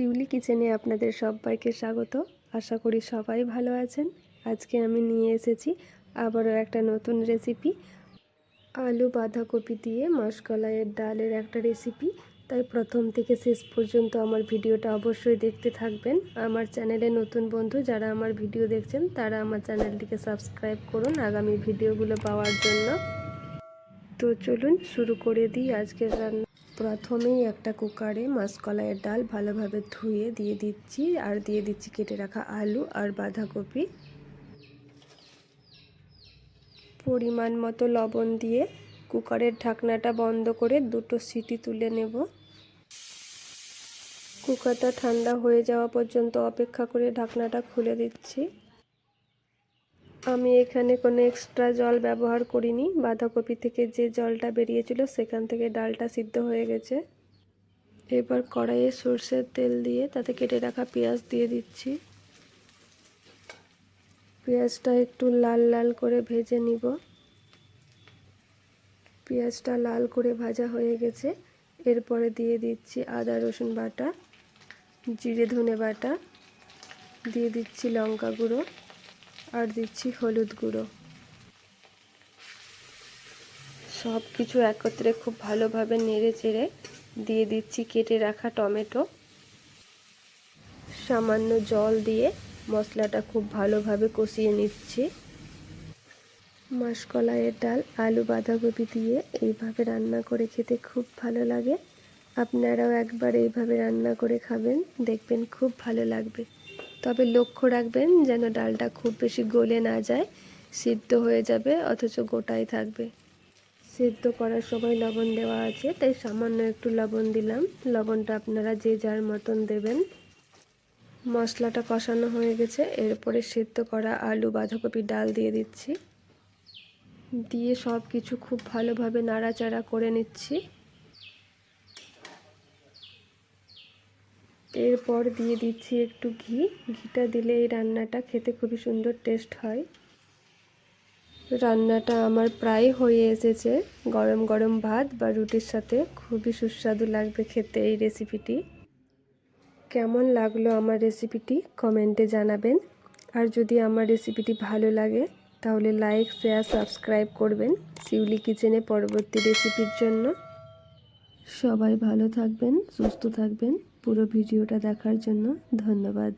শিউলি কিচেনে আপনাদের সবাইকে স্বাগত। আশা করি সবাই ভালো আছেন। আজকে আমি নিয়ে এসেছি আবারও একটা নতুন রেসিপি। আলু বাঁধাকপি দিয়ে মাসকলাইয়ের ডালের একটা রেসিপি। তাই প্রথম থেকে শেষ পর্যন্ত আমার ভিডিওটা অবশ্যই দেখতে থাকবেন। আমার চ্যানেলে নতুন বন্ধু যারা আমার ভিডিও দেখছেন, তারা আমার চ্যানেলটিকে সাবস্ক্রাইব করুন আগামী ভিডিওগুলো পাওয়ার জন্য। তো চলুন শুরু করে দিই আজকের রান্না। প্রথমেই একটা কুকারে মাসকলাইয়ের ডাল ভালোভাবে ধুয়ে দিয়ে দিচ্ছি, আর দিয়ে দিচ্ছি কেটে রাখা আলু আর বাঁধাকপি। পরিমাণ মতো লবণ দিয়ে কুকারের ঢাকনাটা বন্ধ করে দুটো সিটি তুলে নেব। কুকারটা ঠান্ডা হয়ে যাওয়া পর্যন্ত অপেক্ষা করে ঢাকনাটা খুলে দিচ্ছি। আমি এখানে কোনো এক্সট্রা জল ব্যবহার করিনি। বাঁধাকপি থেকে যে জলটা বেরিয়েছিল সেখান থেকে ডালটা সিদ্ধ হয়ে গেছে। এবার কড়াইয়ে সর্ষের তেল দিয়ে তাতে কেটে রাখা পেঁয়াজ দিয়ে দিচ্ছি। পেঁয়াজটা একটু লাল লাল করে ভেজে নিব। পেঁয়াজটা লাল করে ভাজা হয়ে গেছে। এরপরে দিয়ে দিচ্ছি আদা, রসুন বাটা, জিরে ধনে বাটা, দিয়ে দিচ্ছি লঙ্কা গুঁড়ো। আর দিচ্ছি হলুদ গুঁড়ো। সব কিছু একত্রে খুব ভালোভাবে নেড়ে চেড়ে দিয়ে দিচ্ছি কেটে রাখা টমেটো। সামান্য জল দিয়ে মশলাটা খুব ভালোভাবে কষিয়ে নিচ্ছি। মাসকলাইয়ের ডাল, আলু, বাঁধাকপি দিয়ে এইভাবে রান্না করে খেতে খুব ভালো লাগে। আপনারাও একবার এইভাবে রান্না করে খাবেন, দেখবেন খুব ভালো লাগবে। তবে লক্ষ্য রাখবেন যেন ডালটা খুব বেশি গলে না যায়, সিদ্ধ হয়ে যাবে অথচ গোটাই থাকবে। সিদ্ধ করার সময় লবণ দেওয়া আছে, তাই সামান্য একটু লবণ দিলাম। লবণটা আপনারা যে যার মতন দেবেন। মশলাটা কষানো হয়ে গেছে, এরপরে সিদ্ধ করা আলু বাঁধাকপি ডাল দিয়ে দিচ্ছি। দিয়ে সব কিছু খুব ভালোভাবে নাড়াচাড়া করে নিচ্ছি। এরপর দিয়ে দিচ্ছি একটু ঘি। ঘিটা দিলে এই রান্নাটা খেতে খুবই সুন্দর টেস্ট হয়। রান্নাটা আমার প্রায় হয়ে এসেছে। গরম গরম ভাত বা রুটির সাথে খুবই সুস্বাদু লাগবে খেতে এই রেসিপিটি কেমন লাগল আমার রেসিপিটি কমেন্টে জানাবেন। আর যদি আমার রেসিপিটি ভালো লাগে, তাহলে লাইক শেয়ার সাবস্ক্রাইব করবেন। শিউলি কিচেনে পরবর্তী রেসিপির জন্য। সবাই ভালো থাকবেন সুস্থ থাকবেন। পুরো ভিডিওটা দেখার জন্য ধন্যবাদ।